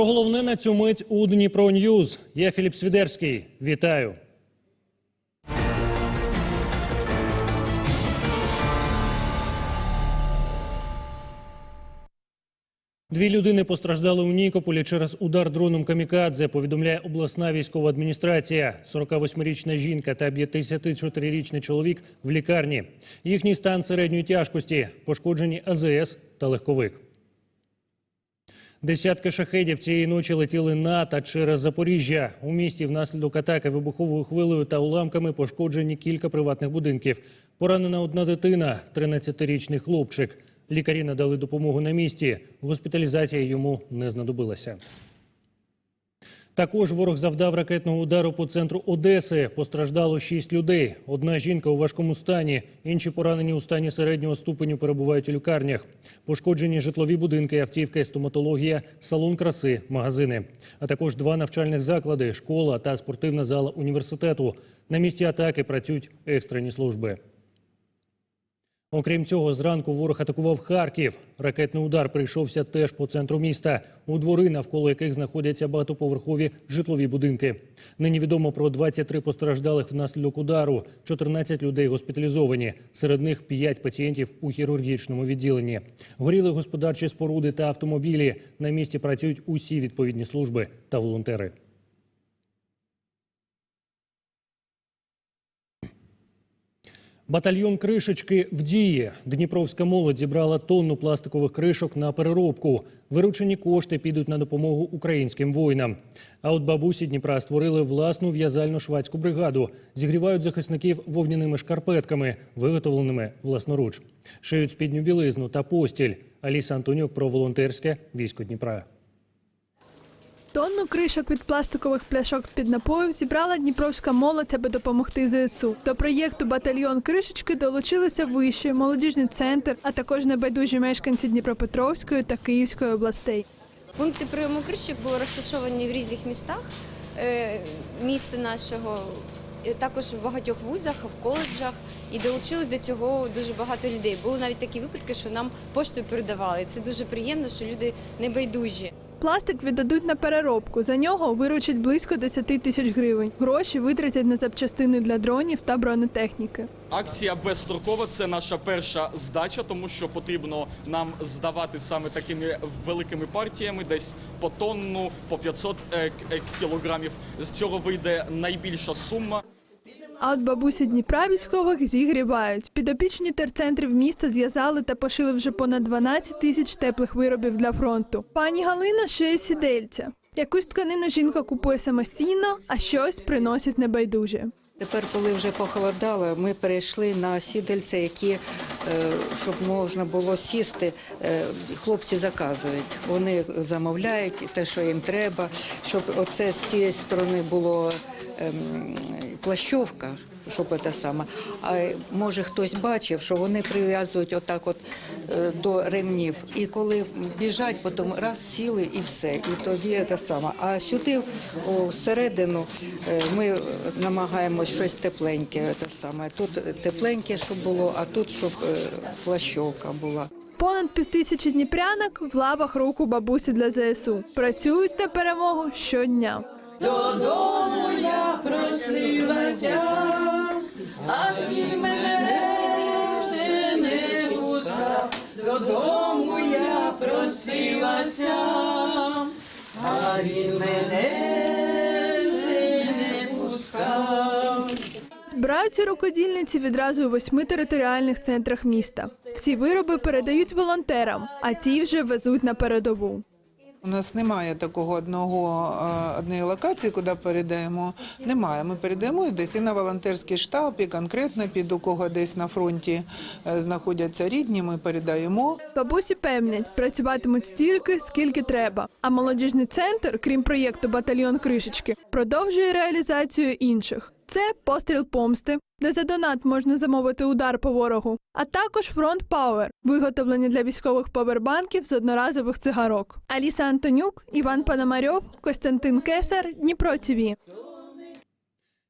Про головне на цю мить у Дніпро Ньюз. Я Філіп Свідерський. Вітаю. Дві людини постраждали у Нікополі через удар дроном камікадзе. Повідомляє обласна військова адміністрація. 48-річна жінка та 54-річний чоловік в лікарні. Їхній стан середньої тяжкості, пошкоджені АЗС та легковик. Десятки шахедів цієї ночі летіли на та через Запоріжжя. У місті внаслідок атаки вибуховою хвилею та уламками пошкоджені кілька приватних будинків. Поранена одна дитина, 13-річний хлопчик. Лікарі надали допомогу на місці. Госпіталізація йому не знадобилася. Також ворог завдав ракетного удару по центру Одеси. Постраждало шість людей. Одна жінка у важкому стані, інші поранені у стані середнього ступеню перебувають у лікарнях. Пошкоджені житлові будинки, автівки, стоматологія, салон краси, магазини. А також два навчальних заклади, школа та спортивна зала університету. На місці атаки працюють екстрені служби. Окрім цього, зранку ворог атакував Харків. Ракетний удар прийшовся теж по центру міста, у двори, навколо яких знаходяться багатоповерхові житлові будинки. Нині відомо про 23 постраждалих внаслідок удару. 14 людей госпіталізовані. Серед них 5 пацієнтів у хірургічному відділенні. Горіли господарчі споруди та автомобілі. На місці працюють усі відповідні служби та волонтери. Батальйон кришечки в дії. Дніпровська молодь зібрала тонну пластикових кришок на переробку. Виручені кошти підуть на допомогу українським воїнам. А от бабусі Дніпра створили власну в'язально-швадську бригаду. Зігрівають захисників вовняними шкарпетками, виготовленими власноруч. Шиють спідню білизну та постіль. Аліса Антонюк про волонтерське військо Дніпра. Тонну кришок від пластикових пляшок з-під напоїв зібрала дніпровська молодь, аби допомогти ЗСУ. До проєкту Батальйон кришечки долучилися вищий молодіжний центр, а також небайдужі мешканці Дніпропетровської та Київської областей. Пункти прийому кришок були розташовані в різних містах е, міста нашого, е, також в багатьох вузах, в коледжах. І долучилось до цього дуже багато людей. Були навіть такі випадки, що нам поштою передавали. Це дуже приємно, що люди не байдужі. Пластик віддадуть на переробку. За нього виручать близько 10 тисяч гривень. Гроші витратять на запчастини для дронів та бронетехніки. Акція безстрокова це наша перша здача, тому що потрібно нам здавати саме такими великими партіями, десь по тонну, по 500 е, е, кілограмів. З цього вийде найбільша сума. А от бабусі Дніпра військових зігрівають. Підопічні терцентрів міста зв'язали та пошили вже понад 12 тисяч теплих виробів для фронту. Пані Галина шиє сідельця. Якусь тканину жінка купує самостійно, а щось приносить небайдуже. Тепер, коли вже похолодало, ми перейшли на сідельця, які, е, щоб можна було сісти, е, хлопці заказують. Вони замовляють те, що їм треба, щоб оце з цієї сторони було плащовка, щоб це саме. А може хтось бачив, що вони прив'язують отак от е, до ремнів. І коли біжать, потім раз сіли і все. І тоді це саме. А сюди всередину е, ми намагаємось щось тепленьке. Те саме. Тут тепленьке, щоб було, а тут щоб е, плащовка була. Понад півтисячі дніпрянок в лавах руку бабусі для ЗСУ. Працюють на перемогу щодня. Збираються рукодільниці відразу у восьми територіальних центрах міста. Всі вироби передають волонтерам, а ті вже везуть на передову. У нас немає такого одного е, однієї локації, куди передаємо. Немає. Ми передаємо десь і на волонтерський штаб, і конкретно під у кого десь на фронті е, знаходяться рідні. Ми передаємо. Бабусі певнять, працюватимуть стільки, скільки треба. А молодіжний центр, крім проєкту Батальйон Кришечки, продовжує реалізацію інших. Це постріл помсти, де за донат можна замовити удар по ворогу, а також фронт Пауер, виготовлені для військових повербанків з одноразових цигарок. Аліса Антонюк, Іван Пономарьов, Костянтин Кесар, Дніпро ТІВІ.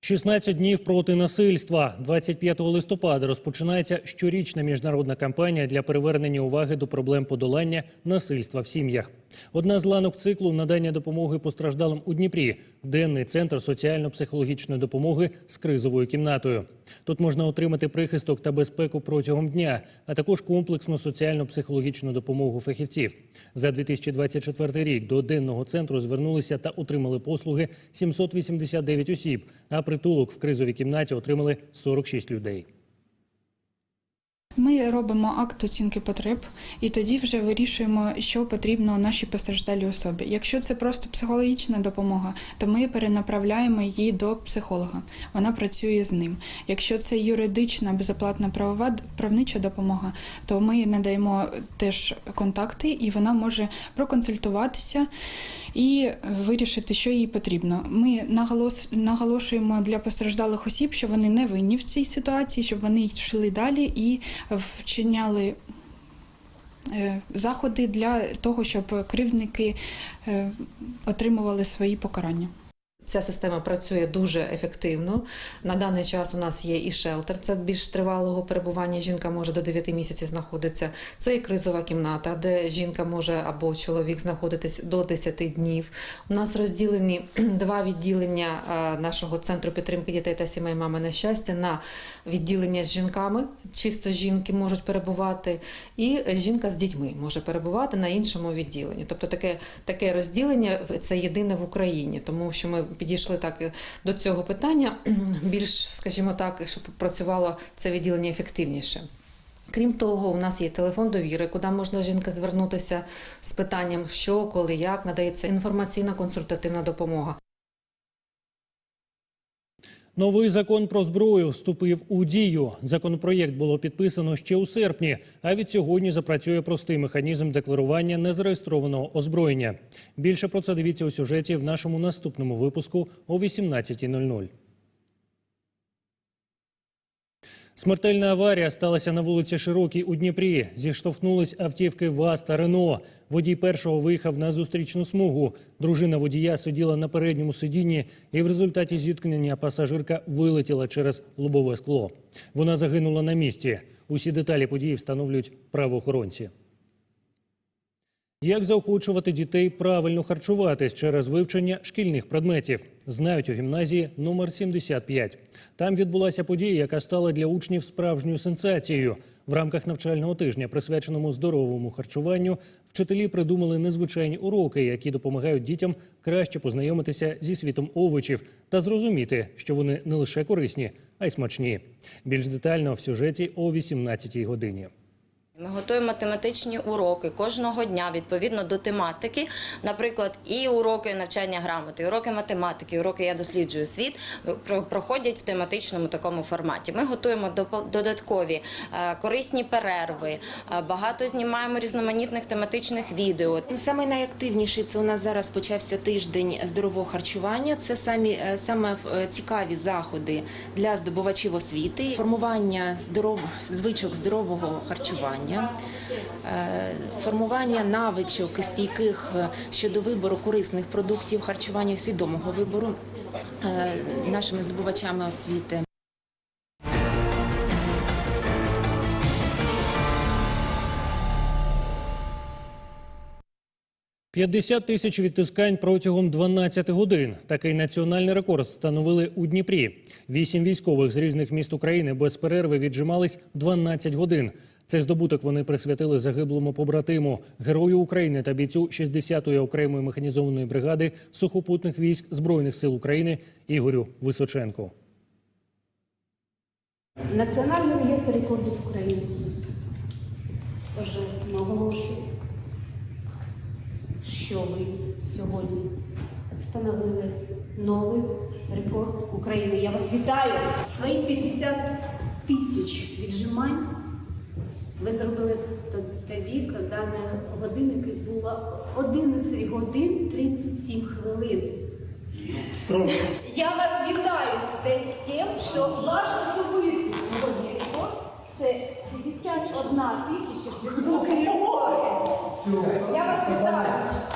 16 днів проти насильства. 25 листопада розпочинається щорічна міжнародна кампанія для привернення уваги до проблем подолання насильства в сім'ях. Одна з ланок циклу надання допомоги постраждалим у Дніпрі денний центр соціально-психологічної допомоги з кризовою кімнатою. Тут можна отримати прихисток та безпеку протягом дня, а також комплексну соціально-психологічну допомогу фахівців. За 2024 рік до денного центру звернулися та отримали послуги 789 осіб, а притулок в кризовій кімнаті отримали 46 людей. Ми робимо акт оцінки потреб і тоді вже вирішуємо, що потрібно нашій постраждалій особі. Якщо це просто психологічна допомога, то ми перенаправляємо її до психолога. Вона працює з ним. Якщо це юридична безоплатна правова правнича допомога, то ми надаємо теж контакти, і вона може проконсультуватися і вирішити, що їй потрібно. Ми наголос, наголошуємо для постраждалих осіб, що вони не винні в цій ситуації, щоб вони йшли далі і вчиняли е, заходи для того, щоб кривдники е, отримували свої покарання. Ця система працює дуже ефективно. На даний час у нас є і шелтер, це більш тривалого перебування. Жінка може до 9 місяців знаходитися. Це і кризова кімната, де жінка може або чоловік знаходитись до 10 днів. У нас розділені два відділення е, нашого центру підтримки дітей та сімей мами на щастя на відділення з жінками. Чисто жінки можуть перебувати, і жінка з дітьми може перебувати на іншому відділенні. Тобто таке, таке розділення це єдине в Україні, тому що ми підійшли так до цього питання більш, скажімо так, щоб працювало це відділення ефективніше. Крім того, у нас є телефон довіри, куди можна жінка звернутися з питанням, що, коли, як надається інформаційна консультативна допомога. Новий закон про зброю вступив у дію. Законопроєкт було підписано ще у серпні, а від сьогодні запрацює простий механізм декларування незареєстрованого озброєння. Більше про це дивіться у сюжеті в нашому наступному випуску о 18.00. Смертельна аварія сталася на вулиці Широкій у Дніпрі. Зіштовхнулись автівки ВАЗ та Рено. Водій першого виїхав на зустрічну смугу. Дружина водія сиділа на передньому сидінні, і в результаті зіткнення пасажирка вилетіла через лобове скло. Вона загинула на місці. Усі деталі події встановлюють правоохоронці. Як заохочувати дітей правильно харчуватись через вивчення шкільних предметів, знають у гімназії номер 75. Там відбулася подія, яка стала для учнів справжньою сенсацією. В рамках навчального тижня, присвяченому здоровому харчуванню, вчителі придумали незвичайні уроки, які допомагають дітям краще познайомитися зі світом овочів та зрозуміти, що вони не лише корисні, а й смачні. Більш детально в сюжеті о 18 годині. Ми готуємо тематичні уроки кожного дня відповідно до тематики. Наприклад, і уроки навчання грамоти, і уроки математики, уроки я досліджую світ про- проходять в тематичному такому форматі. Ми готуємо додаткові е, корисні перерви, е, багато знімаємо різноманітних тематичних відео. Ну, Саме найактивніший це у нас зараз почався тиждень здорового харчування. Це самі е, саме цікаві заходи для здобувачів освіти, формування здоров... звичок здорового харчування, е, формування навичок стійких е, щодо вибору корисних продуктів харчування і свідомого вибору е, нашими здобувачами освіти. 50 тисяч відтискань протягом 12 годин. Такий національний рекорд встановили у Дніпрі. Вісім військових з різних міст України без перерви віджимались 12 годин. Цей здобуток вони присвятили загиблому побратиму, герою України та бійцю 60-ї окремої механізованої бригади сухопутних військ збройних сил України Ігорю Височенку. Національний реєстр рекордів України. Отже, наголошую, що ви сьогодні встановили новий рекорд України. Я вас вітаю! Свої 50 тисяч віджимань ви зробили тоді, коли на годинники було 11 годин 37 хвилин. Я вас вітаю з тим, що ваш особистий сьогодні це 51 тисяча Я вас вітаю.